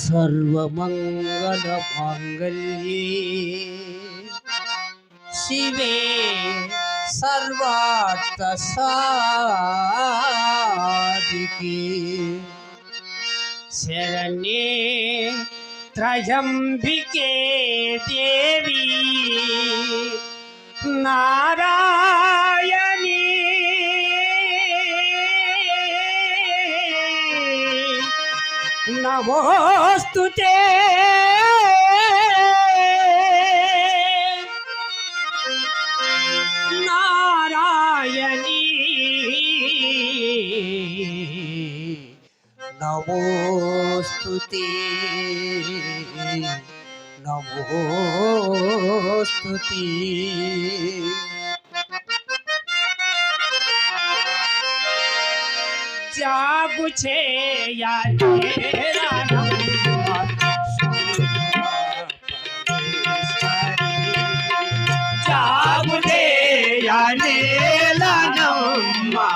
सर्वमङ्गलमाङ्गल्ये शिवे सर्वार्थसादिके शरण्ये त्रयम्बिके देवी ना నమోస్తుతే నారాయణీ. నమోస్తుతే. నమోస్తుతే. जागुछे या तेरा మేళనమ్మా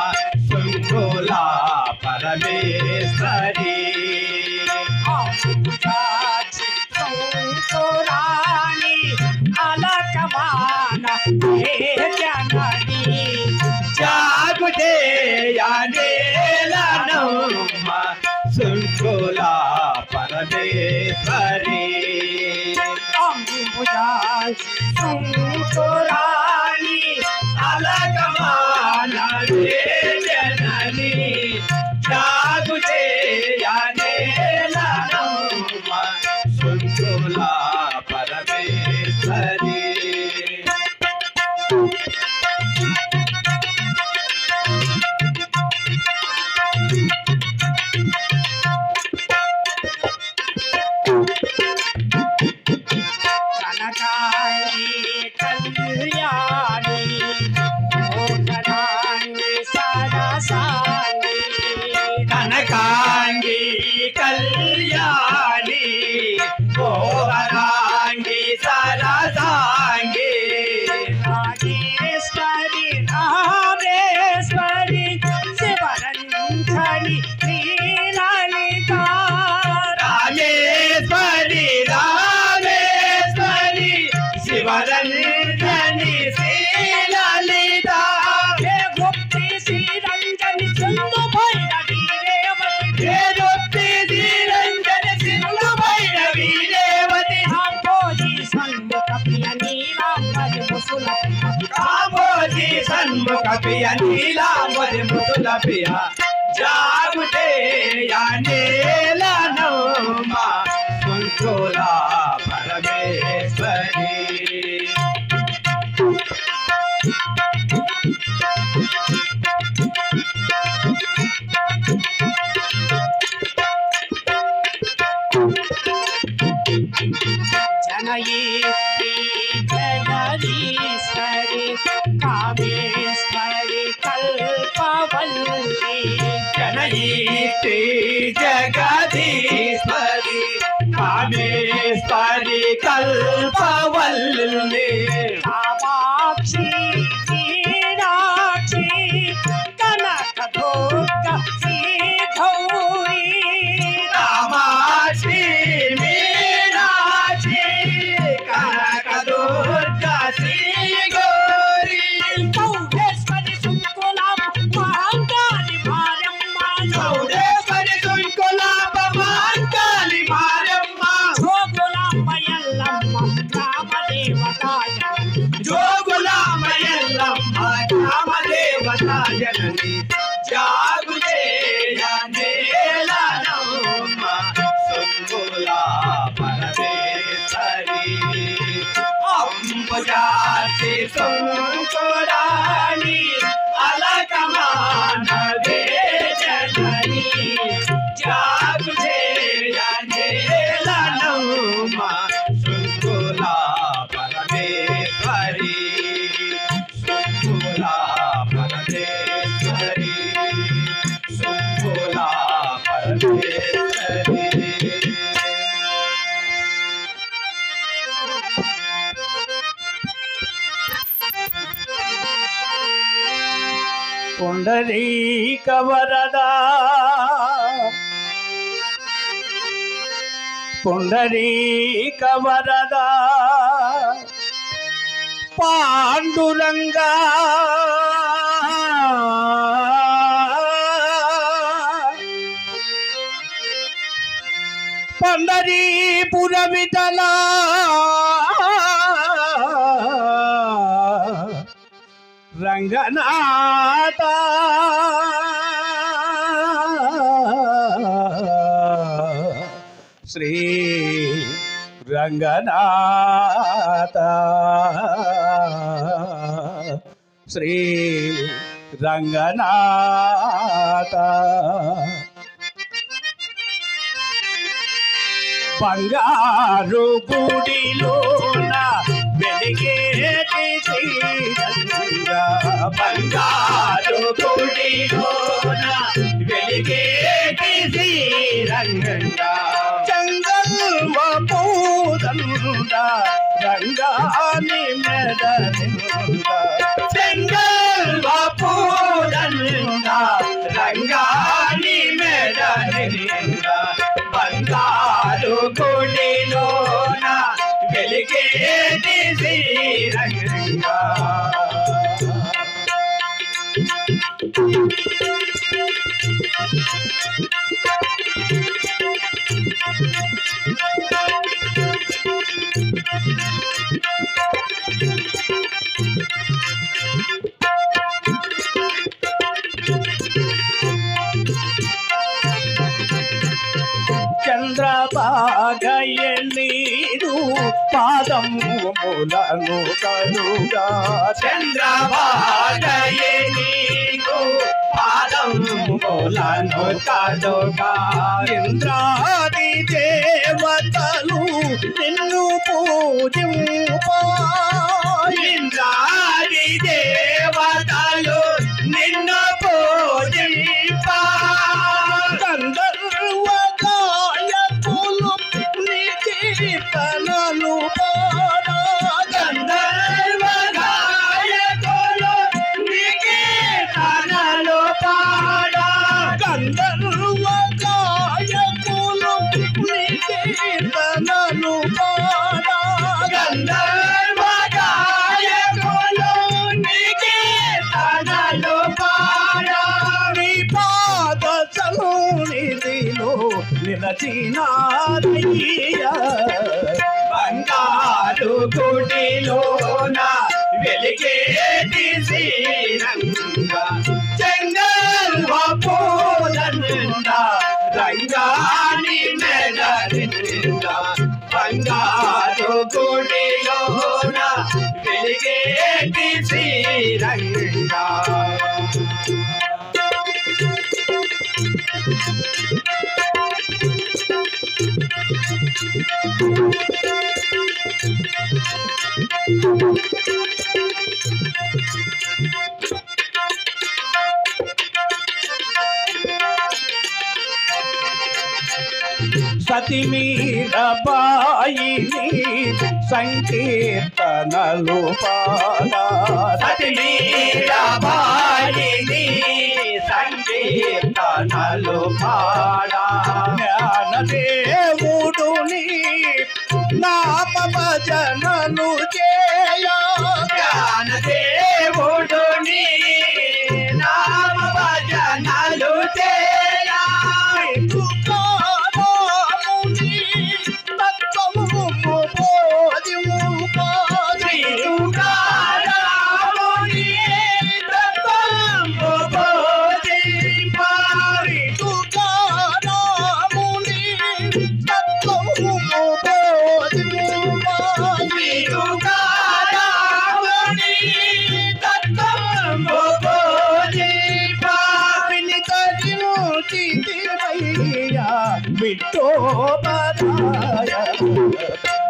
கல்யாணி கனகாங்கி கல்யாணி. पिया नीला मरे मुतुला पिया जागते या नेला नोमा कुंतोला परमेश्वरी కల్పవల్లి పుండరీక వరదా పుండరీక వరదా పాండురంగా. పండరీపుర విఠల రంగనాథ శ్రీ రంగనాథ. శ్రీ రంగనాథ. బంగారు గుడిలోన వెలిగేటి శ్రీరంగా బంగారు గుడిలోన వెలిగేటి శ్రీరంగంగా చంగల్వ పూదండ రంగాని మెదనింద చెంగల్వ పూదండ రంగాని మెడనింద బంగారు గుడిలోన వెలిగేటి నీరు పాదం మూలను కలుగా చంద్రబాగయే నీకు పాదం మూలను కదుగా ఇంద్రాది దేవతలు నిన్ను పూజింపా. నిలచినారయ్యా బంగారు గుడిలోన వెలిగేటి శ్రీరంగా. చెంగల్వ పూలనుంద రంగాని మెడనింద బంగారు గుడిలోన వెలిగేటి శ్రీరంగా. సతిమీరబాయిని సంకీర్తనలు పాడా సతిమీరాబాయిని సంకీర్తనలు పాడా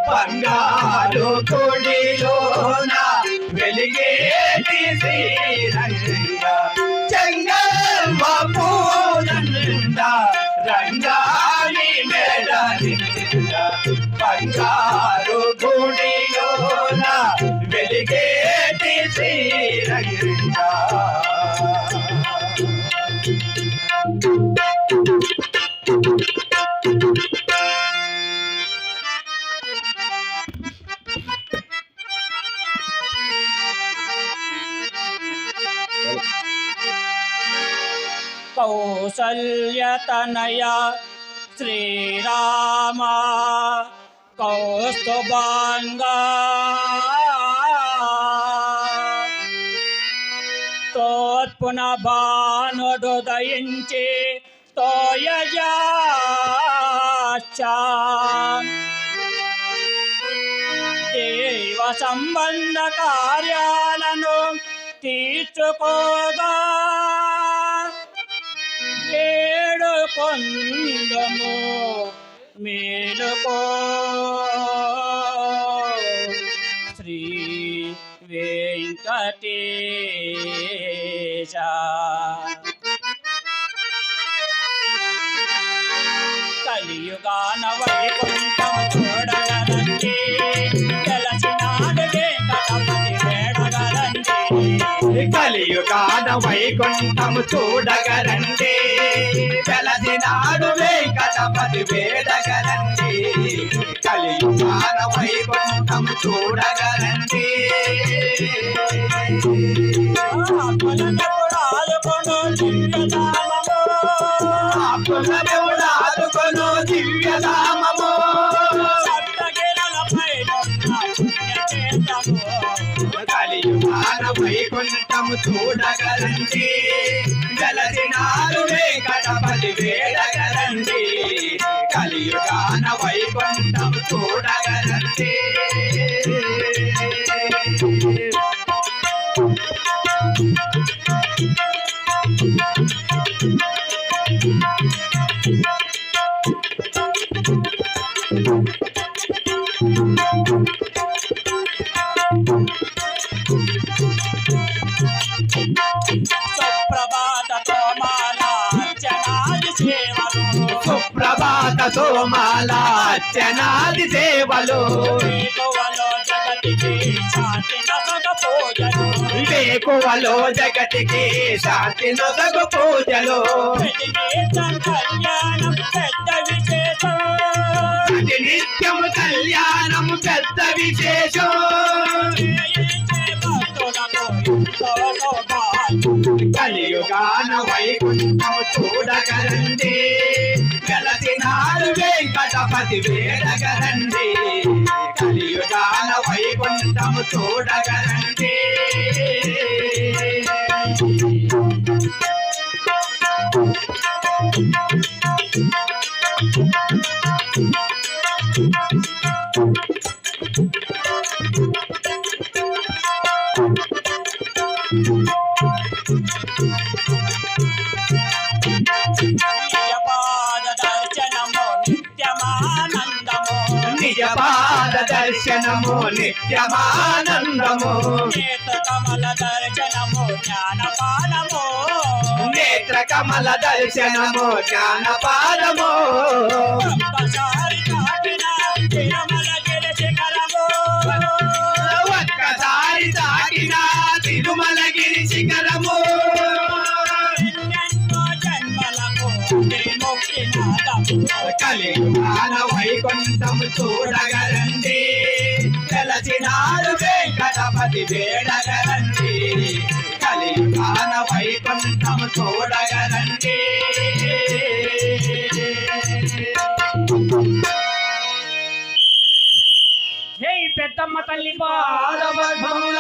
బంగారు కొడిలోన వెలిగే శ్రీరంగ కౌసల్యతనయ శ్రీరామ కౌస్తుభాంగా తోత్పున భానుడు దయించి తోయజా దేవ సంబంధ కార్యాలను తీర్చుకోగా ఏడు కొందము మేలుకో. శ్రీ వెంకటేశ. కలియుగాన వైకుంఠం కలియుగాన వైకుంఠము చూడగరండి వెలసినాడు వెంకటపతి వేడగరండి కలియుగాన వైకుంఠము చూడగరండి సోమాలార్చనాది సేవలు వేకువలో జగతికి శాంతి నొసగ పూజలు. ప్రతినిత్యం కళ్యాణం పెద్ద విశేషం. ప్రతి నిత్యము కళ్యాణం వెంకటపతి వేడగరండి కలియుగాన వైకుంఠము చూడగరండి దర్శనము నిత్యమానందము. నేత కమల దర్శనము జ్ఞానపానము. నేత్ర కమల దర్శనము జ్ఞానపాదము ఒక్కసారి తాకిన తిరుమల గిరి శిఖరము ఒక్కసారి తాకిన తిరుమలగిరి శిఖరము. వేడగరండి కలియుగాన వైకుంఠం చూడగరండి జై పెద్దమ్మ తల్లి పాదపద్మముల